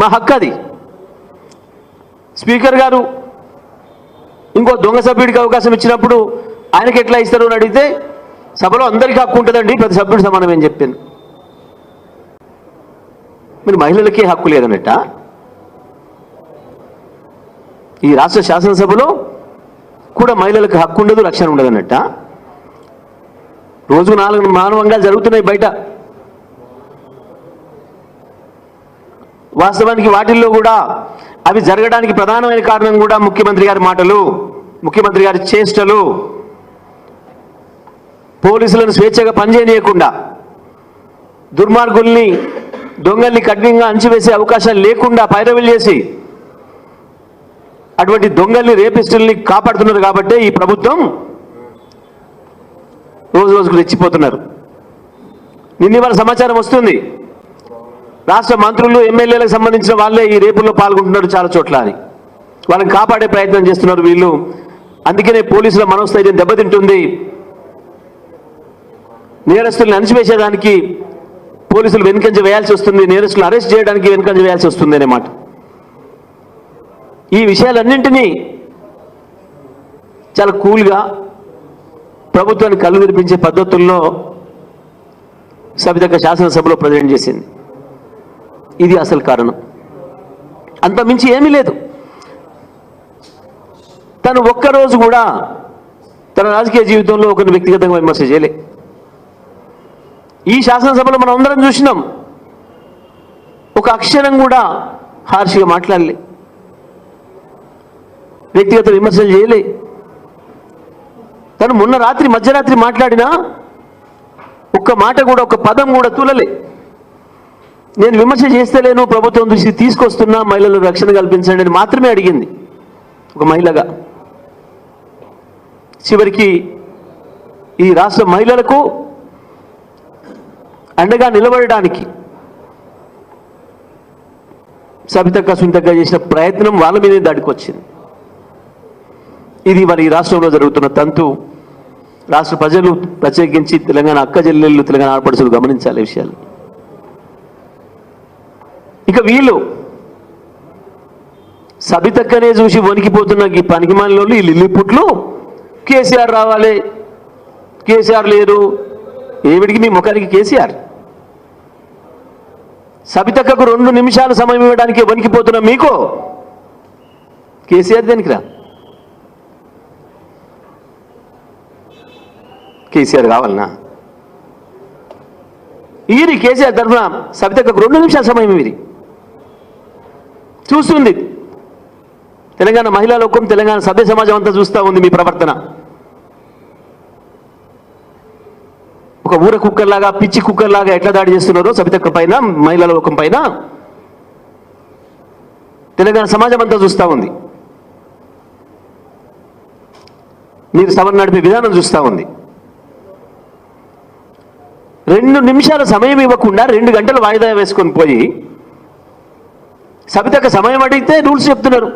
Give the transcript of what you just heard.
మా హక్కు అది. స్పీకర్ గారు ఇంకో దొంగ సభ్యుడికి అవకాశం ఇచ్చినప్పుడు ఆయనకి ఎట్లా ఇస్తారు అని అడిగితే సభలో అందరికీ హక్కు ఉంటుందండి ప్రతి సభ్యుడు సమానం అని చెప్పాను. మీరు మహిళలకే హక్కు లేదన్నట్ట? ఈ రాష్ట్ర శాసనసభలో కూడా మహిళలకు హక్కు ఉండదు రక్షణ ఉండదన్నట్ట? రోజు నాలుగు మానవంగా జరుగుతున్నాయి బయట. వాస్తవానికి వాటిల్లో కూడా అవి జరగడానికి ప్రధానమైన కారణం కూడా ముఖ్యమంత్రి గారి మాటలు ముఖ్యమంత్రి గారి చేష్టలు. పోలీసులను స్వేచ్ఛగా పనిచేయనీయకుండా దుర్మార్గుల్ని దొంగల్ని కఠినంగా అంచివేసే అవకాశాలు లేకుండా పైరవిలు చేసి అటువంటి దొంగల్ని రేపిస్టుల్ని కాపాడుతున్నారు కాబట్టే ఈ ప్రభుత్వం రోజు రోజుకు రెచ్చిపోతున్నారు. నిన్న ఇవాళ సమాచారం వస్తుంది. రాష్ట్ర మంత్రులు ఎమ్మెల్యేలకు సంబంధించిన వాళ్ళే ఈ రేపుల్లో పాల్గొంటున్నారు చాలా చోట్ల అని. వాళ్ళని కాపాడే ప్రయత్నం చేస్తున్నారు వీళ్ళు. అందుకనే పోలీసుల మనోస్థైర్యం దెబ్బతింటుంది. నేరస్తుల్ని అణిచివేసేదానికి పోలీసులు వెనుకంజ వేయాల్సి వస్తుంది. నేరస్తులను అరెస్ట్ చేయడానికి వెనుకంజ వేయాల్సి వస్తుంది అనే ఈ విషయాలన్నింటినీ చాలా కూల్గా ప్రభుత్వాన్ని కళ్ళు వినిపించే పద్ధతుల్లో సవితక శాసనసభలో ప్రజెంట్ చేసింది? ఇది అసలు కారణం. అంత మించి ఏమీ లేదు. తను ఒక్కరోజు కూడా తన రాజకీయ జీవితంలో ఒకరిని వ్యక్తిగతంగా విమర్శ చేయలే. ఈ శాసనసభలో మనం అందరం చూసినాం. ఒక అక్షరం కూడా హార్షిగా మాట్లాడలే. వ్యక్తిగత విమర్శలు చేయలే. తను మొన్న రాత్రి మధ్యరాత్రి మాట్లాడినా ఒక్క మాట కూడా ఒక పదం కూడా తూలలే. నేను విమర్శ చేస్తలేను ప్రభుత్వం దృష్టి తీసుకొస్తున్నా మహిళలు రక్షణ కల్పించండి అని మాత్రమే అడిగింది ఒక మహిళగా. చివరికి ఈ రాష్ట్ర మహిళలకు అండగా నిలబడడానికి సబితక్క సుంతక్క చేసిన ప్రయత్నం వాళ్ళ మీదే దాడికి వచ్చింది ఇది మరి ఈ రాష్ట్రంలో జరుగుతున్న తంతు. రాష్ట్ర ప్రజలు ప్రత్యేకించి తెలంగాణ అక్క చెల్లెళ్ళు తెలంగాణ ఆడపడుచులు గమనించాలి విషయాలు. ఇక వీళ్ళు సబితక్కనే చూసి వణికిపోతున్న ఈ పనికిమాలిన వాళ్ళు ఈ లిల్లిపుట్లు కేసీఆర్ రావాలి. కేసీఆర్ లేరు. ఏవిడికి మీ ముఖానికి కేసీఆర్? సబితక్కకు రెండు నిమిషాలు సమయం ఇవ్వడానికి వణికిపోతున్న మీకు? కేసీఆర్ దేనికిరా కేసీఆర్ కావాలనా? ఈరి కేసీఆర్ తరఫున సబితక్కకు రెండు నిమిషాల సమయం ఇది చూస్తుంది. తెలంగాణ మహిళా లోకం తెలంగాణ సభ్య సమాజం అంతా చూస్తూ ఉంది మీ ప్రవర్తన. ఒక ఊర కుక్కర్లాగా పిచ్చి కుక్కర్లాగా ఎట్లా దాడి చేస్తున్నారో సబితక్క పైన మహిళా లోకం పైన. తెలంగాణ సమాజం అంతా చూస్తూ ఉంది. మీరు సభను నడిపే విధానం చూస్తూ ఉంది. రెండు నిమిషాల సమయం ఇవ్వకుండా రెండు గంటలు వాయిదా వేసుకొని పోయి సబితక్క సమయం అడిగితే రూల్స్ చెప్తున్నారు.